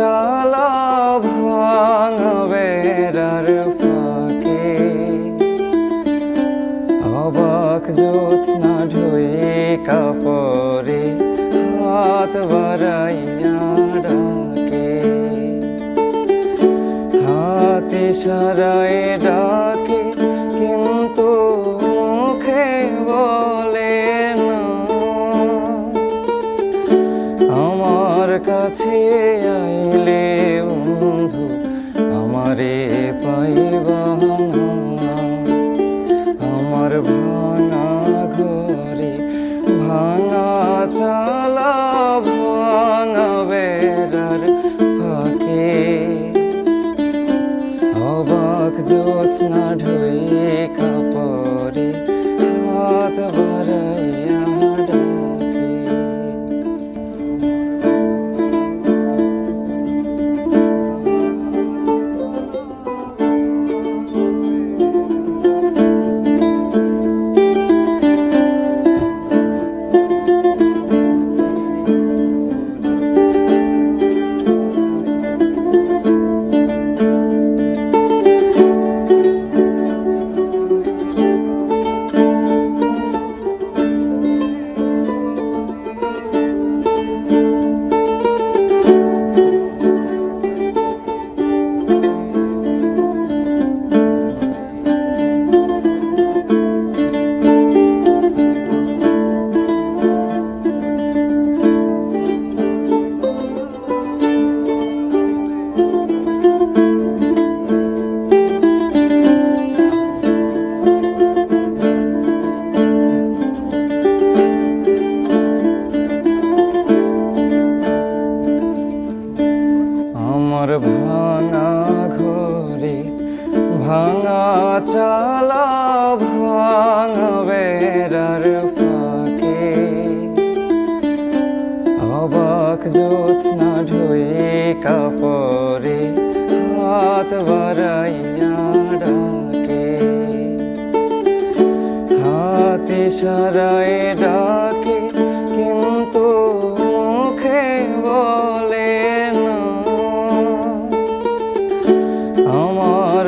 জ্বালা ভাঙবে আর ফাঁকে। অবাক জোৎস্না ঢুই কাপড়ে হাত বাড়াইয়া ডাকে। হাতে সারায় ডাকে জ্যোৎস্না ঢুয়ে কাপড়ে আমার ভাঙা চালা ভাঙা বেড়ার ফাঁকে। অবাক জ্যোৎস্না ঢুয়ে কাপড়ে হাত বাড়াইয়া ডাকে। হাতে সারায় ডাকে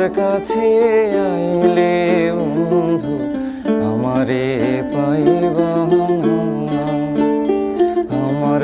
কাছে আইলে বন্ধু আমারে পাইবা আমার